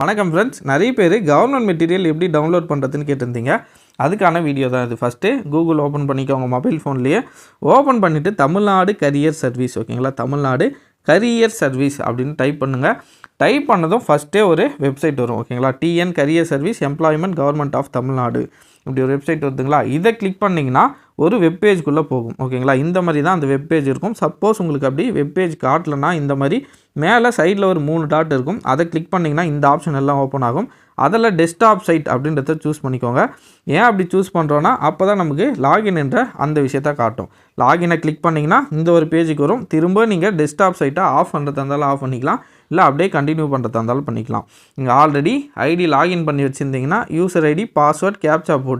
வணக்கம் ஃப்ரெண்ட்ஸ் நிறைய பேர் கவர்மெண்ட் மெட்டீரியல் எப்படி டவுன்லோட் பண்ணுறதுன்னு கேட்டிருந்தீங்க. அதுக்கான வீடியோ தான் இது. ஃபஸ்ட்டு கூகுள் ஓப்பன் பண்ணிக்கோங்க மொபைல் ஃபோன்லேயே ஓப்பன் பண்ணிவிட்டு தமிழ்நாடு கரியர் சர்வீஸ் ஓகேங்களா தமிழ்நாடு கரியர் சர்வீஸ் அப்படின்னு டைப் பண்ணுங்கள் டைப் பண்ணதும் ஃபஸ்ட்டே ஒரு வெப்சைட் வரும் ஓகேங்களா TN career service employment government of Tamil Nadu. இப்படி ஒரு வெப்சைட் வருதுங்களா? இதை கிளிக் பண்ணிங்கன்னா ஒரு வெப்பேஜ்குள்ளே போகும். ஓகேங்களா? இந்த மாதிரி தான் அந்த வெப்பேஜ் இருக்கும். சப்போஸ் உங்களுக்கு அப்படி வெப்பேஜ் காட்டலன்னா இந்த மாதிரி மேலே சைடில் ஒரு மூணு டாட் இருக்கும். அதை கிளிக் பண்ணிங்கன்னா இந்த ஆப்ஷன் எல்லாம் ஓப்பன் ஆகும். அதில் டெஸ்க்டாப் சைட் அப்படின்றத சூஸ் பண்ணிக்கோங்க. ஏன் அப்படி சூஸ் பண்ணுறோன்னா அப்போ தான் நமக்கு லாகின் என்ற அந்த விஷயத்த காட்டும். லாகினை கிளிக் பண்ணிங்கன்னா இந்த ஒரு பேஜுக்கு வரும். திரும்ப நீங்கள் டெஸ்க்டாப் சைட்டை ஆஃப் பண்ணுறதா இருந்தாலும் ஆஃப் பண்ணிக்கலாம். இல்லை அப்படியே கண்டினியூ பண்ணுறதா இருந்தாலும் பண்ணிக்கலாம். நீங்கள் ஆல்ரெடி ஐடி லாகின் பண்ணி வச்சுருந்தீங்கன்னா யூசர் ஐடி பாஸ்வேர்ட் கேப்சா போட்டு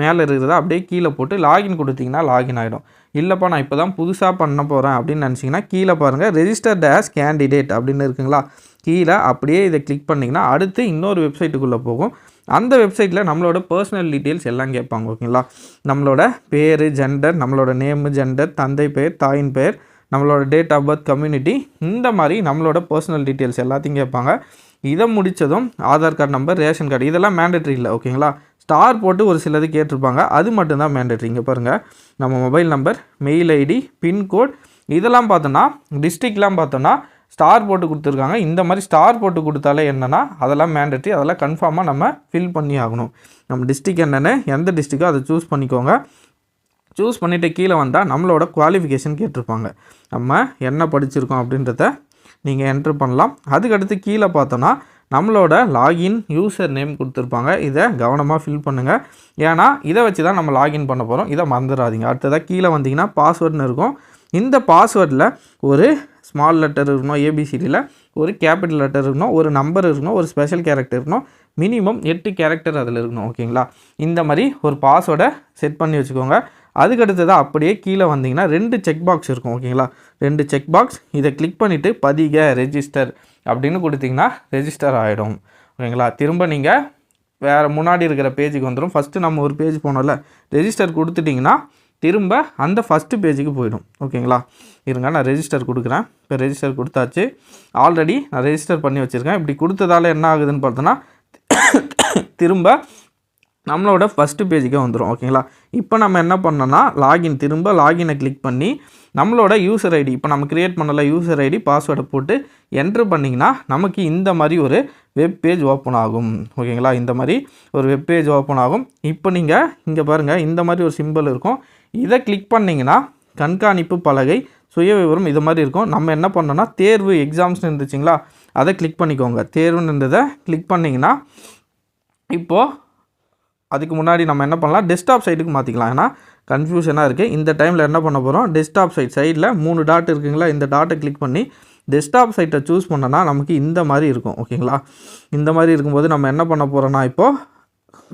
மேலே இருக்கிறத அப்படியே கீழே போட்டு லாகின் கொடுத்தீங்கன்னா லாகின் ஆகிடும் இல்லைப்பா நான் இப்போ தான் புதுசாக பண்ண போகிறேன் அப்படின்னு நினச்சிங்கன்னா கீழே பாருங்கள் ரெஜிஸ்டர் டேஸ் கேண்டிடேட் அப்படின்னு இருக்குங்களா? கீழே அப்படியே இதை கிளிக் பண்ணிங்கன்னா அடுத்து இன்னொரு வெப்சைட்டுக்குள்ளே போகும். அந்த வெப்சைட்டில் நம்மளோட பர்சனல் டீட்டெயில்ஸ் எல்லாம் கேட்பாங்க ஓகேங்களா? நம்மளோட பேர் ஜெண்டர் நம்மளோட நேமு ஜெண்டர் தந்தை பெயர் தாயின் பெயர் நம்மளோட டேட் ஆஃப் பர்த் கம்யூனிட்டி இந்த மாதிரி நம்மளோட பர்சனல் டீட்டெயில்ஸ் எல்லாத்தையும் கேட்பாங்க. இதை முடித்ததும் Aadhaar card number ration card இதெல்லாம் மேண்டட்ரி இல்லை ஓகேங்களா? ஸ்டார் போட்டு ஒரு சிலது கேட்டிருப்பாங்க. அது மட்டும்தான் மேண்டட்ரி இங்கே பாருங்கள் நம்ம mobile number mail ID pin code இதெல்லாம் பார்த்தோன்னா டிஸ்ட்ரிக்ட்லாம் பார்த்தோன்னா ஸ்டார் போட்டு கொடுத்துருக்காங்க. இந்த மாதிரி ஸ்டார் போட்டு கொடுத்தாலே என்னென்னா அதெல்லாம் மேண்டட்ரி அதெல்லாம் கன்ஃபார்மாக நம்ம ஃபில் பண்ணி ஆகணும். நம்ம டிஸ்ட்ரிக் என்னென்னு எந்த டிஸ்ட்ரிக்கோ அதை சூஸ் பண்ணிக்கோங்க. சூஸ் பண்ணிவிட்டு கீழே வந்தால் நம்மளோட குவாலிஃபிகேஷன் கேட்டிருப்பாங்க. நம்ம என்ன படிச்சிருக்கோம் அப்படின்றத நீங்கள் என்ட்ரு பண்ணலாம். அதுக்கடுத்து கீழே பார்த்தோன்னா நம்மளோட லாகின் யூசர் நேம் கொடுத்துருப்பாங்க. இதை கவனமாக ஃபில் பண்ணுங்கள் ஏன்னா இதை வச்சு தான் நம்ம லாகின் பண்ண போகிறோம் இதை மறந்துடாதீங்க. அடுத்ததாக கீழே வந்தீங்கன்னா பாஸ்வேர்டுன்னு இருக்கும். இந்த பாஸ்வேர்டில் ஒரு ஸ்மால் லெட்டர் இருக்கணும் ஏபிசிடியில் ஒரு கேபிட்டல் லெட்டர் இருக்கணும் ஒரு நம்பர் இருக்கணும் ஒரு ஸ்பெஷல் கேரக்டர் இருக்கணும். மினிமம் எட்டு கேரக்டர் அதில் இருக்கணும் ஓகேங்களா இந்த மாதிரி ஒரு பாஸ்வேர்டை செட் பண்ணி வச்சுக்கோங்க. அதுக்கடுத்ததாக அப்படியே கீழே வந்தீங்கன்னா ரெண்டு செக் பாக்ஸ் இருக்கும் ஓகேங்களா ரெண்டு செக் பாக்ஸ் இதை கிளிக் பண்ணிவிட்டு பதிக ரெஜிஸ்டர் அப்படின்னு கொடுத்தீங்கன்னா ரெஜிஸ்டர் ஆகிடும் ஓகேங்களா? திரும்ப நீங்கள் வேறு முன்னாடி இருக்கிற பேஜுக்கு வந்துடும் ஃபஸ்ட்டு நம்ம ஒரு பேஜ் போனோம்ல ரெஜிஸ்டர் கொடுத்துட்டிங்கன்னா திரும்ப அந்த ஃபஸ்ட்டு பேஜுக்கு போயிடும். ஓகேங்களா? இருங்க நான் ரெஜிஸ்டர் கொடுக்குறேன். இப்போ ரெஜிஸ்டர் கொடுத்தாச்சு. ஆல்ரெடி நான் ரெஜிஸ்டர் பண்ணி வச்சுருக்கேன். இப்படி கொடுத்ததால என்ன ஆகுதுன்னு பார்த்தோன்னா திரும்ப நம்மளோட ஃபஸ்ட்டு பேஜுக்கே வந்துடும் ஓகேங்களா இப்போ நம்ம என்ன பண்ணோன்னா லாகின் திரும்ப லாகினை கிளிக் பண்ணி நம்மளோட யூசர் ஐடி இப்போ நம்ம க்ரியேட் பண்ணல யூசர் ஐடி பாஸ்வேர்டை போட்டு என்ட்ரு பண்ணிங்கன்னா நமக்கு இந்த மாதிரி ஒரு வெப் பேஜ் ஓப்பன் ஆகும் ஓகேங்களா இந்த மாதிரி ஒரு வெப் பேஜ் ஓப்பன் ஆகும். இப்போ நீங்கள் இங்கே பாருங்கள் இந்த மாதிரி ஒரு சிம்பிள் இருக்கும். இதை கிளிக் பண்ணிங்கன்னா கண்காணிப்பு பலகை சுய விவரம் இது மாதிரி இருக்கும். நம்ம என்ன பண்ணோன்னா தேர்வு எக்ஸாம்ஸ்னு இருந்துச்சுங்களா? அதை கிளிக் பண்ணிக்கோங்க. தேர்வுன்றதை கிளிக் பண்ணிங்கன்னா இப்போது அதுக்கு முன்னாடி நம்ம என்ன பண்ணலாம் டெஸ்க்டாப் சைட்டுக்கு மாற்றிக்கலாம் ஏன்னா கன்ஃபியூஷனாக இருக்குது இந்த டைமில் என்ன பண்ண போகிறோம் டெஸ்க்டாப் சைட் சைடில் மூணு டாட் இருக்குங்களா இந்த டாட்டை கிளிக் பண்ணி டெஸ்க்டாப் சைட்டை சூஸ் பண்ணோன்னா நமக்கு இந்த மாதிரி இருக்கும் ஓகேங்களா? இந்த மாதிரி இருக்கும்போது நம்ம என்ன பண்ண போகிறோன்னா இப்போது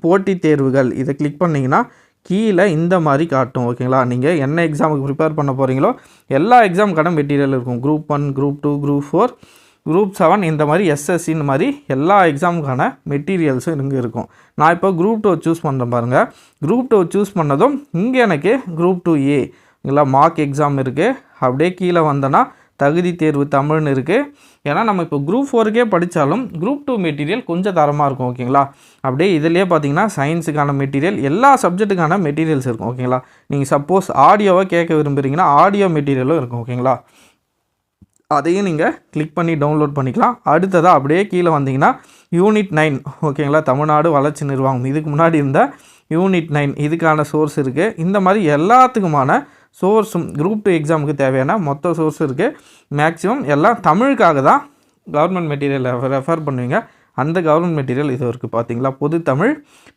போட்டித் தேர்வுகள். இதை கிளிக் பண்ணிங்கன்னா கீழே இந்த மாதிரி காட்டும் ஓகேங்களா? நீங்கள் என்ன எக்ஸாமுக்கு ப்ரிப்பேர் பண்ண போகிறீங்களோ எல்லா எக்ஸாமுக்கான மெட்டீரியல் இருக்கும். Group one group two group four group seven இந்த மாதிரி எஸ்எஸ்சின்னு மாதிரி எல்லா எக்ஸாமுக்கான மெட்டீரியல்ஸும் இங்கே இருக்கும். நான் இப்போ குரூப் டூ சூஸ் பண்ணுறேன் பாருங்கள் குரூப் டூ சூஸ் பண்ணதும் இங்கே எனக்கு குரூப் டூ ஏ இல்லை மார்க் எக்ஸாம் இருக்குது அப்படியே கீழே வந்தேன்னா தகுதி தேர்வு தமிழ்னு இருக்குது ஏன்னா நம்ம இப்போ குரூப் ஃபோருக்கே படித்தாலும் குரூப் டூ மெட்டீரியல் கொஞ்சம் தரமாக இருக்கும் ஓகேங்களா? அப்படியே இதிலே பார்த்தீங்கன்னா சயின்ஸுக்கான மெட்டீரியல் எல்லா சப்ஜெக்ட்டுக்கான மெட்டீரியல்ஸ் இருக்கும் ஓகேங்களா? நீங்கள் சப்போஸ் ஆடியோவை கேட்க விரும்புகிறீங்கன்னா ஆடியோ மெட்டீரியலும் இருக்கும் ஓகேங்களா? அதையும் நீங்கள் கிளிக் பண்ணி டவுன்லோட் பண்ணிக்கலாம். அடுத்ததாக அப்படியே கீழே வந்தீங்கன்னா யூனிட் நைன் ஓகேங்களா தமிழ்நாடு வளர்ச்சி நிர்வாகம். இதுக்கு முன்னாடி இருந்த யூனிட் நைன் இதுக்கான சோர்ஸ் இருக்குது இந்த மாதிரி எல்லாத்துக்குமான சோர்ஸும் குரூப் டூ எக்ஸாமுக்கு தேவையான மொத்த சோர்ஸ் இருக்குது மேக்ஸிமம் எல்லாம் தமிழுக்காக தான் கவர்மெண்ட் மெட்டீரியல் ரெஃபர் பண்ணுவீங்க. அந்த கவர்மெண்ட் மெட்டீரியல் இது இருக்குது பார்த்தீங்களா பொது Tamil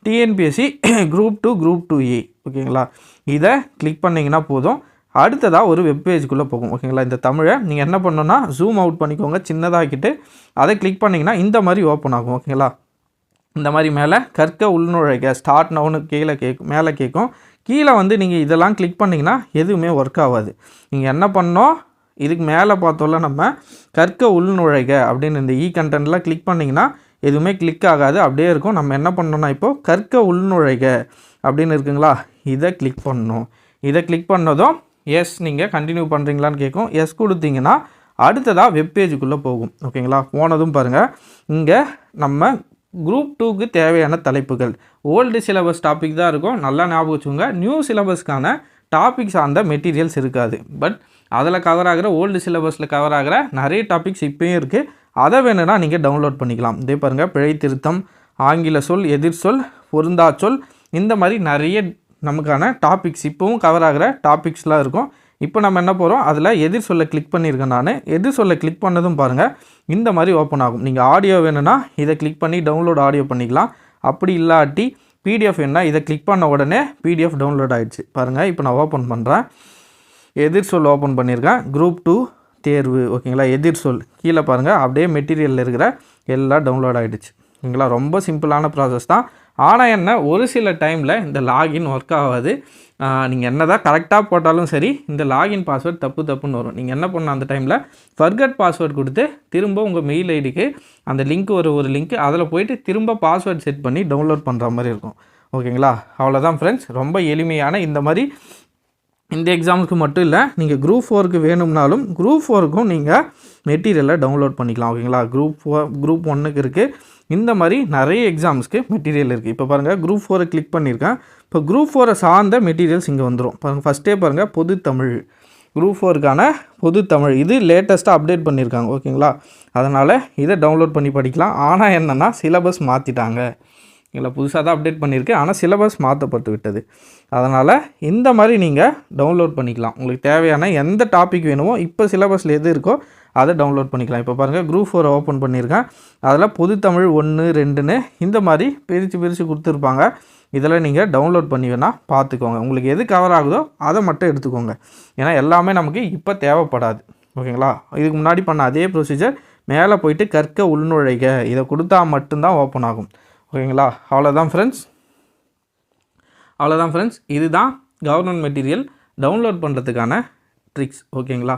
TNPSC group two group two A ஓகேங்களா இதை கிளிக் பண்ணிங்கன்னா போதும். அடுத்ததாக ஒரு வெப்பேஜுக்குள்ளே போகும் ஓகேங்களா இந்த தமிழை நீங்கள் என்ன பண்ணணுன்னா ஜூம் அவுட் பண்ணிக்கோங்க சின்னதாகிட்டு அதை கிளிக் பண்ணிங்கன்னா இந்த மாதிரி ஓப்பன் ஆகும் ஓகேங்களா இந்த மாதிரி மேலே கற்க உள்நுழைக்க ஸ்டார்ட் நவுன்னு கீழே கேட்கும் மேலே கேட்கும் கீழே வந்து நீங்கள் இதெல்லாம் கிளிக் பண்ணிங்கன்னா எதுவுமே ஒர்க் ஆகாது. நீங்கள் என்ன பண்ணோம் இதுக்கு மேலே பார்த்தோம்ல நம்ம கற்க உள்நுழைக அப்படின்னு இந்த e இ கண்டென்ட்லாம் கிளிக் பண்ணிங்கன்னா எதுவுமே கிளிக் ஆகாது அப்படியே இருக்கும். நம்ம என்ன பண்ணோம்னா இப்போது கற்க உள்நுழைக அப்படின்னு இருக்குங்களா? இதை கிளிக் பண்ணணும். இதை கிளிக் பண்ணதும் எஸ் நீங்கள் கண்டினியூ பண்ணுறீங்களான்னு கேட்கும் எஸ் கொடுத்தீங்கன்னா அடுத்ததாக வெப்பேஜுக்குள்ளே போகும். ஓகேங்களா? போனதும் பாருங்கள் இங்கே நம்ம குரூப் டூக்கு தேவையான தலைப்புகள். ஓல்டு சிலபஸ் டாபிக் தான் இருக்கும். நல்லா ஞாபகம் வச்சுக்கோங்க. நியூ சிலபஸ்க்கான டாபிக் சார்ந்த மெட்டீரியல்ஸ் இருக்காது. பட் அதில் கவர் ஆகிற ஓல்டு சிலபஸில் கவர் ஆகிற நிறைய டாபிக்ஸ் இப்போயும் இருக்குது அதை வேணும்னா நீங்கள் டவுன்லோட் பண்ணிக்கலாம். இதே பாருங்கள் பிழை திருத்தம் ஆங்கில சொல் எதிர் சொல் பொருந்தா சொல் இந்த மாதிரி நிறைய நமக்கான டாபிக்ஸ் இப்போவும் கவர் ஆகிற டாபிக்ஸ்லாம் இருக்கும். இப்போ நம்ம என்ன போகிறோம் அதில் எதிர் சொல்ல கிளிக் பண்ணியிருக்கேன் நான். எதிர் சொல்ல கிளிக் பண்ணதும் பாருங்கள் இந்த மாதிரி ஓப்பன் ஆகும். நீங்கள் ஆடியோ வேணும்னா இதை கிளிக் பண்ணி டவுன்லோட் ஆடியோ பண்ணிக்கலாம். அப்படி இல்லாட்டி பிடிஎஃப் வேணுன்னா இதை கிளிக் பண்ண உடனே பிடிஎஃப் டவுன்லோட் ஆகிடுச்சு பாருங்கள் இப்போ நான் ஓப்பன் பண்ணுறேன் எதிர் சொல் ஓப்பன் பண்ணியிருக்கேன். குரூப் டூ தேர்வு. ஓகேங்களா? எதிர் சொல். கீழே பாருங்கள் அப்படியே மெட்டீரியலில் இருக்கிற எல்லாம் டவுன்லோட் ஆகிடுச்சு ஓகேங்களா? ரொம்ப சிம்பிளான ப்ராசஸ் தான். ஆனால் என்ன ஒரு சில டைமில் இந்த லாகின் ஒர்க் ஆகாது. நீங்கள் என்ன தான் கரெக்டாக போட்டாலும் சரி இந்த லாகின் பாஸ்வேர்ட் தப்பு தப்புன்னு வரும். நீங்கள் என்ன பண்ணணும் அந்த டைமில் ஃபர்கட் பாஸ்வேர்ட் கொடுத்து திரும்ப உங்கள் மெயில் ஐடிக்கு அந்த லிங்க் ஒரு ஒரு லிங்க் அதில் போயிட்டு திரும்ப பாஸ்வேர்ட் செட் பண்ணி டவுன்லோட் பண்ணுற மாதிரி இருக்கும். ஓகேங்களா அவ்வளோதான் ஃப்ரெண்ட்ஸ் ரொம்ப எளிமையான இந்த மாதிரி இந்த எக்ஸாமுக்கு மட்டும் இல்லை நீங்கள் குரூப் ஃபோருக்கு வேணும்னாலும் குரூப் ஃபோருக்கும் நீங்கள் மெட்டீரியலை டவுன்லோட் பண்ணிக்கலாம். ஓகேங்களா குரூப் ஃபோர் குரூப் ஒன்றுக்கு இருக்குது இந்த மாதிரி நிறைய எக்ஸாம்ஸ்க்கு மெட்டீரியல் இருக்குது இப்போ பாருங்கள் குரூப் ஃபோரை கிளிக் பண்ணியிருக்கேன் இப்போ குரூப் ஃபோரை சார்ந்த மெட்டீரியல்ஸ் இங்கே வந்துடும் பாருங்கள் ஃபஸ்ட்டே பாருங்கள் பொது தமிழ். குரூப் ஃபோருக்கான பொது தமிழ். இது லேட்டஸ்ட்டாக அப்டேட் பண்ணியிருக்காங்க ஓகேங்களா அதனால் இதை டவுன்லோட் பண்ணி படிக்கலாம். ஆனால் என்னென்னா சிலபஸ் மாற்றிட்டாங்க இல்லை புதுசாக தான் அப்டேட் பண்ணியிருக்கு ஆனால் சிலபஸ் மாற்றப்பட்டு விட்டது. அதனால் இந்த மாதிரி நீங்கள் டவுன்லோட் பண்ணிக்கலாம். உங்களுக்கு தேவையான எந்த டாபிக் வேணுமோ இப்போ சிலபஸில் எது இருக்கோ அதை டவுன்லோட் பண்ணிக்கலாம். இப்போ பாருங்கள் குரூப் ஃபோர் ஓப்பன் பண்ணியிருக்கேன் அதில் பொது தமிழ் ஒன்று ரெண்டுன்னு இந்த மாதிரி பிரித்து பிரித்து கொடுத்துருப்பாங்க. இதில் நீங்கள் டவுன்லோட் பண்ணி வேணால் பார்த்துக்கோங்க. உங்களுக்கு எது கவர் ஆகுதோ அதை மட்டும் எடுத்துக்கோங்க. ஏன்னா எல்லாமே நமக்கு இப்போ தேவைப்படாது. ஓகேங்களா? இதுக்கு முன்னாடி பண்ண அதே ப்ரொசீஜர் மேலே போயிட்டு கற்க உள்நுழைக. இதை கொடுத்தா மட்டும்தான் ஓப்பன் ஆகும். ஓகேங்களா? அவ்வளோதான் ஃப்ரெண்ட்ஸ் அவ்வளோதான் ஃப்ரெண்ட்ஸ் இதுதான் கவர்மெண்ட் மெட்டீரியல் டவுன்லோட் பண்ணுறதுக்கான ட்ரிக்ஸ் ஓகேங்களா?